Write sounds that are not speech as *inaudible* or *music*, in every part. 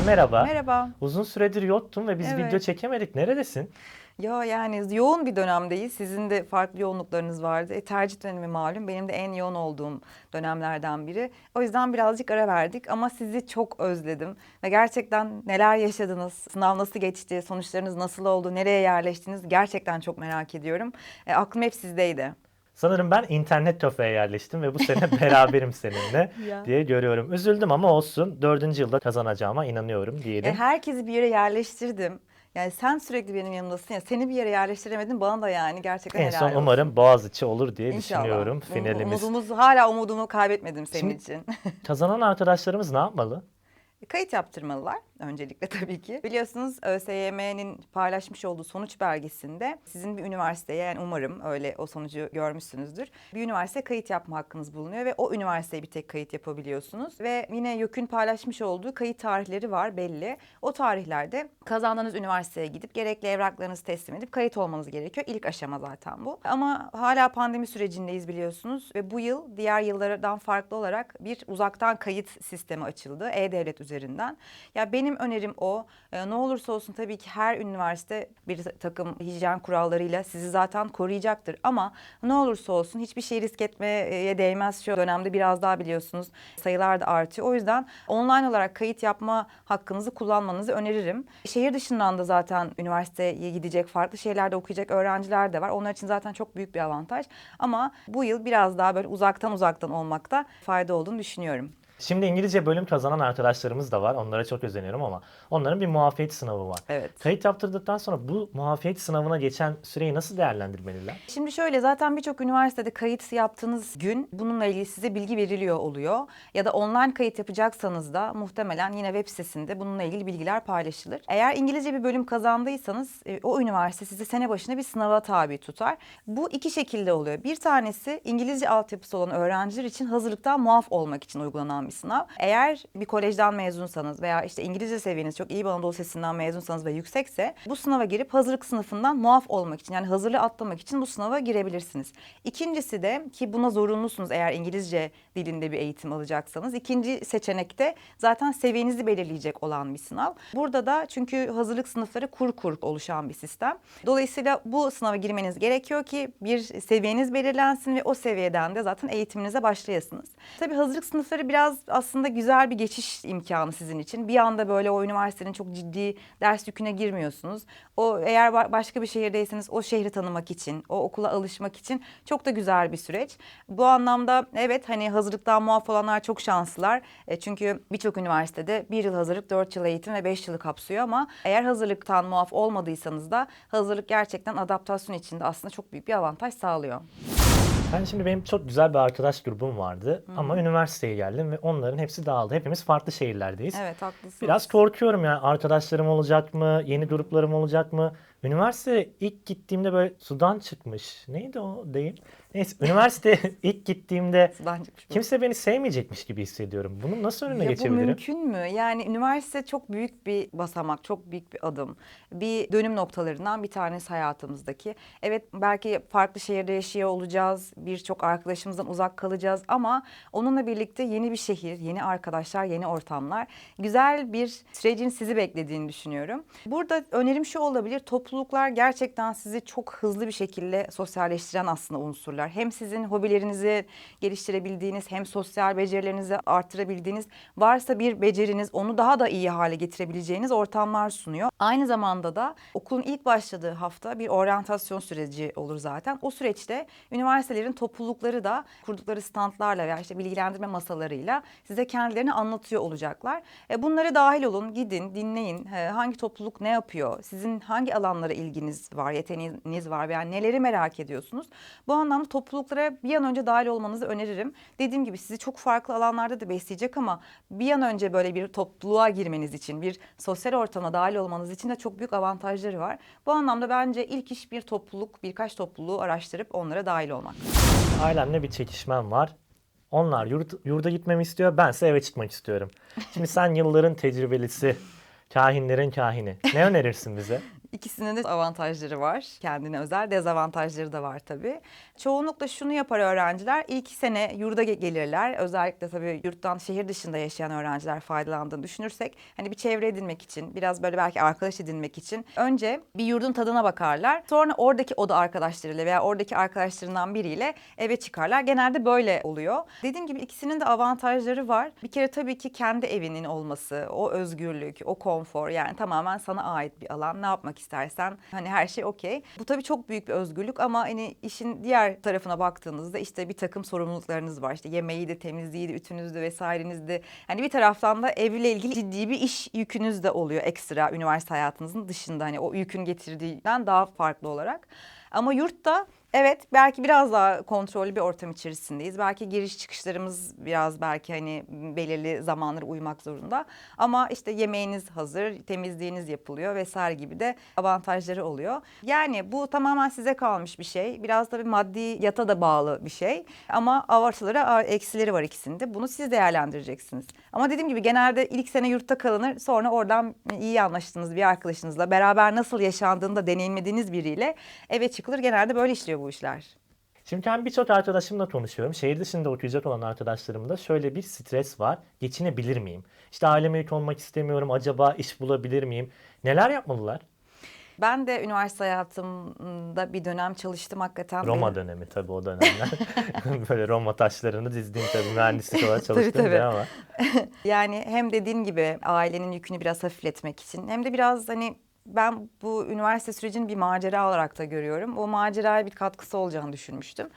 Selen merhaba. Merhaba. Uzun süredir yoktun ve biz Evet. video çekemedik. Neredesin? Ya yani yoğun bir dönemdeyiz. Sizin de farklı yoğunluklarınız vardı. E, tercih dönemi malum. Benim de en yoğun olduğum dönemlerden biri. O yüzden birazcık ara verdik ama sizi çok özledim. Ve gerçekten neler yaşadınız, sınav nasıl geçti, sonuçlarınız nasıl oldu, nereye yerleştiniz gerçekten çok merak ediyorum. E, aklım hep sizdeydi. Sanırım ben internet kafeye yerleştim ve bu sene *laughs* beraberim seninle diye görüyorum. Üzüldüm ama olsun. Dördüncü yılda kazanacağıma inanıyorum diyelim. E, herkesi bir yere yerleştirdim. Yani sen sürekli benim yanımdasın ya. Seni bir yere yerleştiremedin bana da yani gerçekten en helal son olsun. umarım Boğaziçi olur diye İnşallah. düşünüyorum Um- finalimiz. Umudumuz hala umudumu kaybetmedim senin Şimdi- için. *laughs* Kazanan arkadaşlarımız ne yapmalı? Kayıt yaptırmalılar öncelikle *laughs* tabii ki. Biliyorsunuz ÖSYM'nin paylaşmış olduğu sonuç belgesinde sizin bir üniversiteye yani umarım öyle o sonucu görmüşsünüzdür. Bir üniversiteye kayıt yapma hakkınız bulunuyor ve o üniversiteye bir tek kayıt yapabiliyorsunuz. Ve yine YÖK'ün paylaşmış olduğu kayıt tarihleri var belli. O tarihlerde kazandığınız üniversiteye gidip gerekli evraklarınızı teslim edip kayıt olmanız gerekiyor. İlk aşama zaten bu. Ama hala pandemi sürecindeyiz biliyorsunuz ve bu yıl diğer yıllardan farklı olarak bir uzaktan kayıt sistemi açıldı E-Devlet üzerinden. Ya benim önerim o. Ee, ne olursa olsun tabii ki her üniversite bir takım hijyen kurallarıyla sizi zaten koruyacaktır ama ne olursa olsun hiçbir şey risk etmeye değmez şu dönemde biraz daha biliyorsunuz sayılar da artıyor. O yüzden online olarak kayıt yapma hakkınızı kullanmanızı öneririm. Şehir dışından da zaten üniversiteye gidecek, farklı şehirlerde okuyacak öğrenciler de var. Onlar için zaten çok büyük bir avantaj. Ama bu yıl biraz daha böyle uzaktan uzaktan olmakta fayda olduğunu düşünüyorum. Şimdi İngilizce bölüm kazanan arkadaşlarımız da var. Onlara çok özeniyorum ama onların bir muafiyet sınavı var. Evet. Kayıt yaptırdıktan sonra bu muafiyet sınavına geçen süreyi nasıl değerlendirmeliler? Şimdi şöyle zaten birçok üniversitede kayıt yaptığınız gün bununla ilgili size bilgi veriliyor oluyor. Ya da online kayıt yapacaksanız da muhtemelen yine web sitesinde bununla ilgili bilgiler paylaşılır. Eğer İngilizce bir bölüm kazandıysanız e, o üniversite sizi sene başına bir sınava tabi tutar. Bu iki şekilde oluyor. Bir tanesi İngilizce altyapısı olan öğrenciler için hazırlıktan muaf olmak için uygulanan bir sınav. Eğer bir kolejden mezunsanız veya işte İngilizce seviyeniz çok iyi bir Anadolu Lisesi'nden mezunsanız ve yüksekse bu sınava girip hazırlık sınıfından muaf olmak için yani hazırlığı atlamak için bu sınava girebilirsiniz. İkincisi de ki buna zorunlusunuz eğer İngilizce dilinde bir eğitim alacaksanız. İkinci seçenekte zaten seviyenizi belirleyecek olan bir sınav. Burada da çünkü hazırlık sınıfları kur kur oluşan bir sistem. Dolayısıyla bu sınava girmeniz gerekiyor ki bir seviyeniz belirlensin ve o seviyeden de zaten eğitiminize başlayasınız. Tabii hazırlık sınıfları biraz aslında güzel bir geçiş imkanı sizin için. Bir anda böyle o üniversitenin çok ciddi ders yüküne girmiyorsunuz. O eğer ba- başka bir şehirdeyseniz o şehri tanımak için, o okula alışmak için çok da güzel bir süreç. Bu anlamda evet hani hazırlıktan muaf olanlar çok şanslılar. E, çünkü birçok üniversitede bir yıl hazırlık, dört yıl eğitim ve beş yılı kapsıyor ama eğer hazırlıktan muaf olmadıysanız da hazırlık gerçekten adaptasyon için de aslında çok büyük bir avantaj sağlıyor. Yani şimdi benim çok güzel bir arkadaş grubum vardı ama üniversiteye geldim ve onların hepsi dağıldı. Hepimiz farklı şehirlerdeyiz. Evet haklısınız. Biraz korkuyorum yani arkadaşlarım olacak mı, yeni gruplarım olacak mı? Üniversite ilk gittiğimde böyle sudan çıkmış. Neydi o değil? Neyse üniversite *laughs* ilk gittiğimde Sudan çıkmış bu. kimse beni sevmeyecekmiş gibi hissediyorum. Bunun nasıl önüne Ya bu geçebilirim? mümkün mü? Yani üniversite çok büyük bir basamak, çok büyük bir adım. Bir dönüm noktalarından bir tanesi hayatımızdaki. Evet belki farklı şehirde yaşıyor olacağız, birçok arkadaşımızdan uzak kalacağız ama onunla birlikte yeni bir şehir, yeni arkadaşlar, yeni ortamlar, güzel bir sürecin sizi beklediğini düşünüyorum. Burada önerim şu olabilir, topluluklar gerçekten sizi çok hızlı bir şekilde sosyalleştiren aslında unsurlar. Hem sizin hobilerinizi geliştirebildiğiniz hem sosyal becerilerinizi arttırabildiğiniz varsa bir beceriniz onu daha da iyi hale getirebileceğiniz ortamlar sunuyor. Aynı zamanda da okulun ilk başladığı hafta bir oryantasyon süreci olur zaten. O süreçte üniversitelerin toplulukları da kurdukları standlarla veya işte bilgilendirme masalarıyla size kendilerini anlatıyor olacaklar. E, bunlara dahil olun, gidin, dinleyin. E, hangi topluluk ne yapıyor? Sizin hangi alanlara ilginiz var, yeteneğiniz var veya neleri merak ediyorsunuz? Bu anlamda topluluklara bir an önce dahil olmanızı öneririm. Dediğim gibi sizi çok farklı alanlarda da besleyecek ama bir an önce böyle bir topluluğa girmeniz için, bir sosyal ortama dahil olmanız için de çok büyük avantajları var. Bu anlamda bence ilk iş bir topluluk, birkaç topluluğu araştırıp onlara dahil olmak. Ailemle bir çekişmem var. Onlar yurt, yurda gitmemi istiyor, bense eve çıkmak istiyorum. Şimdi sen yılların tecrübelisi, kahinlerin kahini. Ne önerirsin bize? İkisinin de avantajları var. Kendine özel dezavantajları da var tabii. Çoğunlukla şunu yapar öğrenciler. İlk sene yurda ge- gelirler. Özellikle tabii yurttan şehir dışında yaşayan öğrenciler faydalandığını düşünürsek hani bir çevre edinmek için, biraz böyle belki arkadaş edinmek için önce bir yurdun tadına bakarlar. Sonra oradaki oda arkadaşlarıyla veya oradaki arkadaşlarından biriyle eve çıkarlar. Genelde böyle oluyor. Dediğim gibi ikisinin de avantajları var. Bir kere tabii ki kendi evinin olması, o özgürlük, o konfor yani tamamen sana ait bir alan. Ne yapmak istersen hani her şey okey. Bu tabii çok büyük bir özgürlük ama hani işin diğer tarafına baktığınızda işte bir takım sorumluluklarınız var. İşte yemeğiydi, temizliğiydi, ütünüzdü vesairenizdi. Hani bir taraftan da evle ilgili ciddi bir iş yükünüz de oluyor ekstra üniversite hayatınızın dışında hani o yükün getirdiğinden daha farklı olarak. Ama yurtta Evet belki biraz daha kontrollü bir ortam içerisindeyiz. Belki giriş çıkışlarımız biraz belki hani belirli zamanlara uymak zorunda. Ama işte yemeğiniz hazır, temizliğiniz yapılıyor vesaire gibi de avantajları oluyor. Yani bu tamamen size kalmış bir şey. Biraz da bir maddi yata da bağlı bir şey. Ama artıları eksileri var ikisinde. Bunu siz değerlendireceksiniz. Ama dediğim gibi genelde ilk sene yurtta kalınır. Sonra oradan iyi anlaştığınız bir arkadaşınızla beraber nasıl yaşandığını da deneyimlediğiniz biriyle eve çıkılır. Genelde böyle işliyor bu işler. Şimdi ben birçok arkadaşımla konuşuyorum. Şehir dışında okuyacak olan arkadaşlarımda şöyle bir stres var. Geçinebilir miyim? İşte aileme yük olmak istemiyorum. Acaba iş bulabilir miyim? Neler yapmalılar? Ben de üniversite hayatımda bir dönem çalıştım hakikaten. Roma Benim- dönemi tabii o dönemler. *laughs* Böyle Roma taşlarını dizdiğim tabii mühendislik olarak *laughs* Tabii, çalıştığım tabii. dönem ama. *laughs* Yani hem dediğin gibi ailenin yükünü biraz hafifletmek için hem de biraz hani ben bu üniversite sürecini bir macera olarak da görüyorum. O maceraya bir katkısı olacağını düşünmüştüm.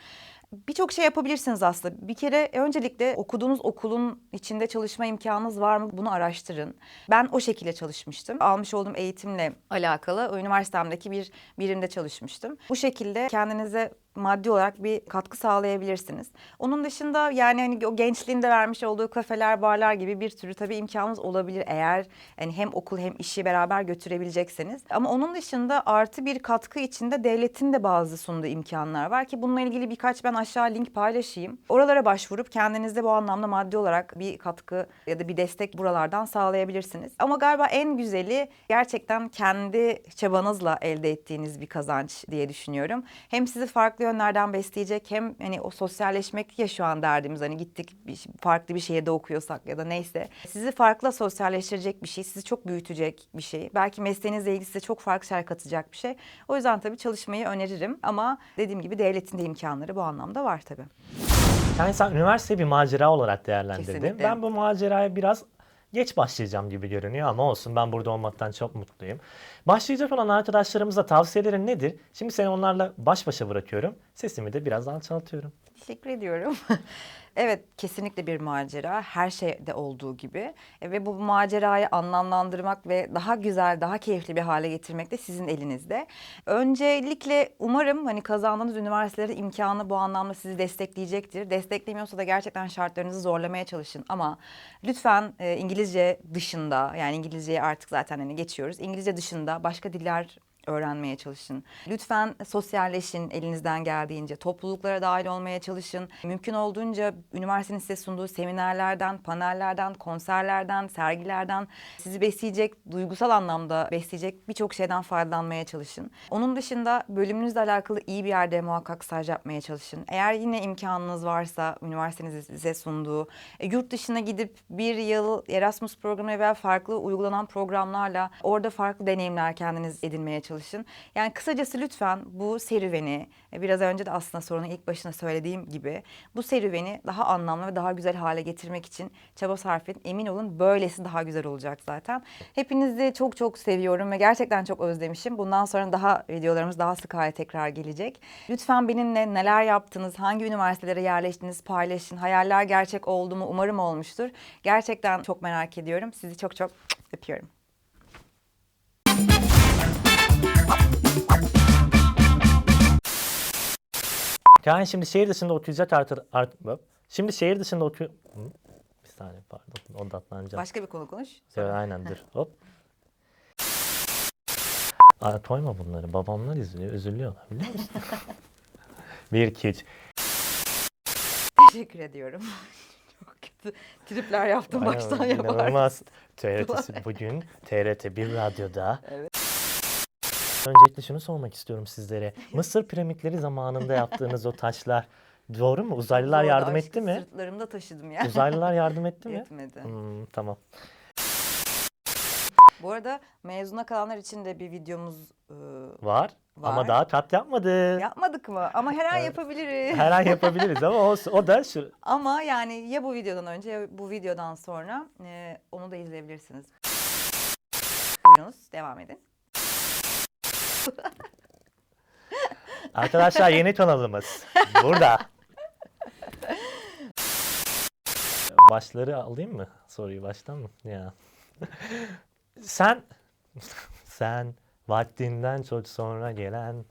Birçok şey yapabilirsiniz aslında. Bir kere öncelikle okuduğunuz okulun içinde çalışma imkanınız var mı bunu araştırın. Ben o şekilde çalışmıştım. Almış olduğum eğitimle alakalı üniversitemdeki bir birimde çalışmıştım. Bu şekilde kendinize maddi olarak bir katkı sağlayabilirsiniz. Onun dışında yani hani o gençliğinde vermiş olduğu kafeler, barlar gibi bir sürü tabii imkanınız olabilir eğer yani hem okul hem işi beraber götürebilecekseniz. Ama onun dışında artı bir katkı içinde devletin de bazı sunduğu imkanlar var ki bununla ilgili birkaç ben aşağı link paylaşayım. Oralara başvurup kendinizde bu anlamda maddi olarak bir katkı ya da bir destek buralardan sağlayabilirsiniz. Ama galiba en güzeli gerçekten kendi çabanızla elde ettiğiniz bir kazanç diye düşünüyorum. Hem sizi farklı yönlerden besleyecek hem hani o sosyalleşmek ya şu an derdimiz hani gittik bir, farklı bir şehirde okuyorsak ya da neyse. Sizi farklı sosyalleştirecek bir şey, sizi çok büyütecek bir şey. Belki mesleğinizle ilgili size çok farklı şeyler katacak bir şey. O yüzden tabii çalışmayı öneririm ama dediğim gibi devletin de imkanları bu anlamda var tabii. Yani sen üniversiteyi bir macera olarak değerlendirdin. Kesinlikle. Ben bu maceraya biraz geç başlayacağım gibi görünüyor ama olsun ben burada olmaktan çok mutluyum. Başlayacak olan arkadaşlarımıza tavsiyelerin nedir? Şimdi seni onlarla baş başa bırakıyorum. Sesimi de biraz alçaltıyorum. Teşekkür ediyorum. *laughs* evet kesinlikle bir macera her şeyde olduğu gibi E, ve bu macerayı anlamlandırmak ve daha güzel daha keyifli bir hale getirmek de sizin elinizde. Öncelikle umarım hani kazandığınız üniversitelerin imkanı bu anlamda sizi destekleyecektir. Desteklemiyorsa da gerçekten şartlarınızı zorlamaya çalışın ama lütfen e, İngilizce dışında yani İngilizceyi artık zaten hani geçiyoruz. İngilizce dışında başka diller öğrenmeye çalışın. Lütfen sosyalleşin elinizden geldiğince. Topluluklara dahil olmaya çalışın. Mümkün olduğunca üniversitenin size sunduğu seminerlerden, panellerden, konserlerden, sergilerden sizi besleyecek, duygusal anlamda besleyecek birçok şeyden faydalanmaya çalışın. Onun dışında bölümünüzle alakalı iyi bir yerde muhakkak staj yapmaya çalışın. Eğer yine imkanınız varsa üniversitenizin size sunduğu e, yurt dışına gidip bir yıl Erasmus programı veya farklı uygulanan programlarla orada farklı deneyimler kendiniz edinmeye çalışın. Yani kısacası lütfen bu serüveni e, biraz önce de aslında sorunun ilk başına söylediğim gibi bu serüveni daha anlamlı ve daha güzel hale getirmek için çaba sarf edin. Emin olun böylesi daha güzel olacak zaten. Hepinizi çok çok seviyorum ve gerçekten çok özlemişim. Bundan sonra daha videolarımız daha sık hale tekrar gelecek. Lütfen benimle neler yaptınız, hangi üniversitelere yerleştiniz paylaşın. Hayaller gerçek oldu mu umarım olmuştur. Gerçekten çok merak ediyorum. Sizi çok çok öpüyorum. Yani şimdi şehir dışında okuyacak artı... art-. Şimdi şehir dışında. Hı? Bir saniye pardon odaklanacağım. Başka bir konu konuş. Evet, aynen dur hop. Aa, koyma bunları. Babamlar izliyor. Üzülüyorlar biliyor musun? *laughs* Bir, iki, üç. Teşekkür ediyorum. *laughs* çok kötü tripler yaptım Aynen, baştan yapar. İnanılmaz. TRT bugün TRT 1 radyoda Öncelikle şunu sormak istiyorum sizlere. *laughs* Mısır piramitleri zamanında yaptığınız o taşlar *laughs* doğru mu? Uzaylılar Zordu, yardım etti mi? Sırtlarımda taşıdım ya. Uzaylılar yardım etti mi? Yetmedi. Hmm, tamam. Bu arada mezuna kalanlar için de bir videomuz e, Var. Ama Var. daha kat yapmadı. yapmadık mı? Ama her an Evet. yapabiliriz. Her an yapabiliriz ama o, o da şu. *laughs* Ama yani ya bu videodan önce ya bu videodan sonra e, onu da izleyebilirsiniz. Buyurunuz devam edin. *laughs* Arkadaşlar yeni kanalımız. Burada. Başları alayım mı? Soruyu baştan mı? Ya. Sen sen vaktinden çok sonra gelen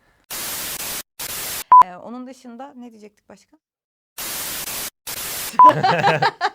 E, onun dışında ne diyecektik başka? *laughs*